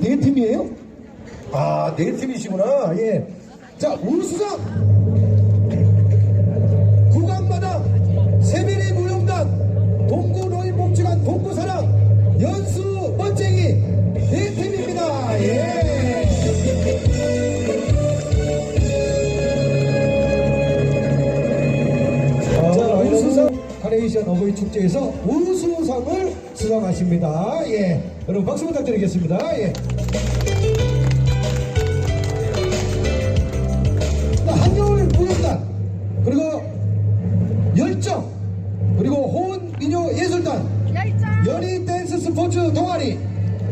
네 팀이에요? 아, 네 팀이시구나. 예. 자, 우수상 구강마당 세빈이 무용단 동구 노인 복지관 동구 사랑 연수 멋쟁이 네 팀입니다. 예. 자, 우수상 카네이션 어버이 축제에서 우수상을 수상하십니다. 예. 여러분 박수 부탁드리겠습니다. 예. 한겨울 무용단 그리고 열정 그리고 호은 미녀 예술단 연희 댄스 스포츠 동아리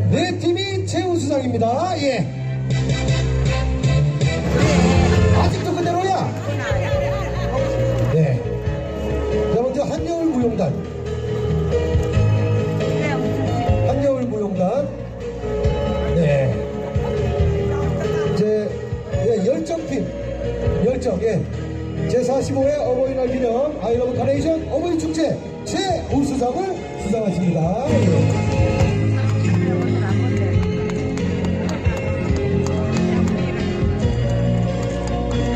네 팀이 최우수상입니다. 예. 어버이날 기념 아이러브 카네이션 어버이 축제 최우수상을 수상하십니다. 예.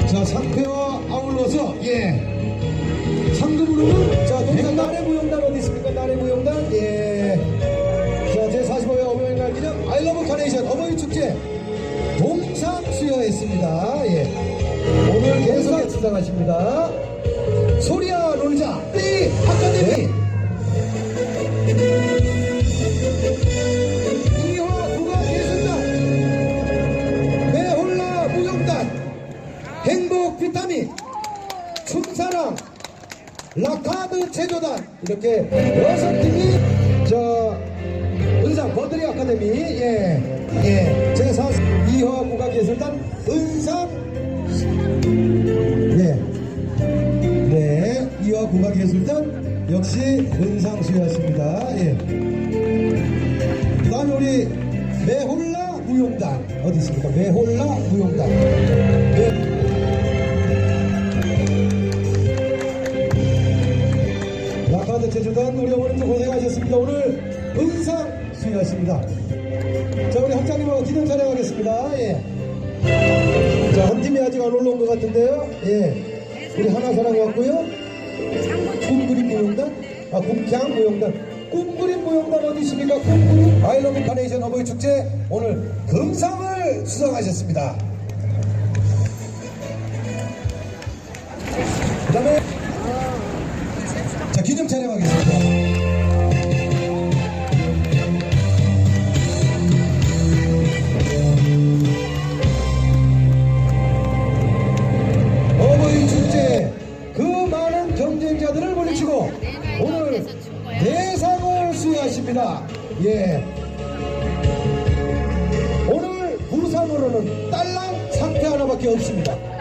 자 상패와 아울러서 예. 상금으로는 자 동산 나래 무용단 어디 있습니까? 나래 무용단? 예자 제45회 어버이날 기념 아이러브 카네이션 어버이 축제 동상 수여했습니다. 예. 오늘 계속 수상하십니다 체조단 이렇게 여섯 팀이 저 은상 버드리 아카데미 예, 예. 제4 이화 국악예술단 은상 예. 네 이화 국악예술단 역시 은상 수여하십니다 예. 그 다음에 우리 매홀라 무용단 어디 있습니까 매홀라 무용단 네. 제주단 우리 어머님도 고생하셨습니다. 오늘 은상 수여하십니다. 자, 우리 학장님하고 기념 촬영하겠습니다. 예. 자, 한 팀이 아직 안 올라온 것 같은데요. 예. 우리 하나 사랑 왔고요. 꿈그림 무용단, 아, 꿈향 무용단. 꿈그림 무용단 어디 있습니까? 꿈그림 아이러브 카네이션 어버이 축제 오늘 금상을 수상하셨습니다. 그 다음에 자, 기념 촬영하겠습니다. 어버이 축제 그 많은 경쟁자들을 물리치고 오늘 대상을 수여하십니다. 예. 오늘 부상으로는 딸랑 상태 하나밖에 없습니다.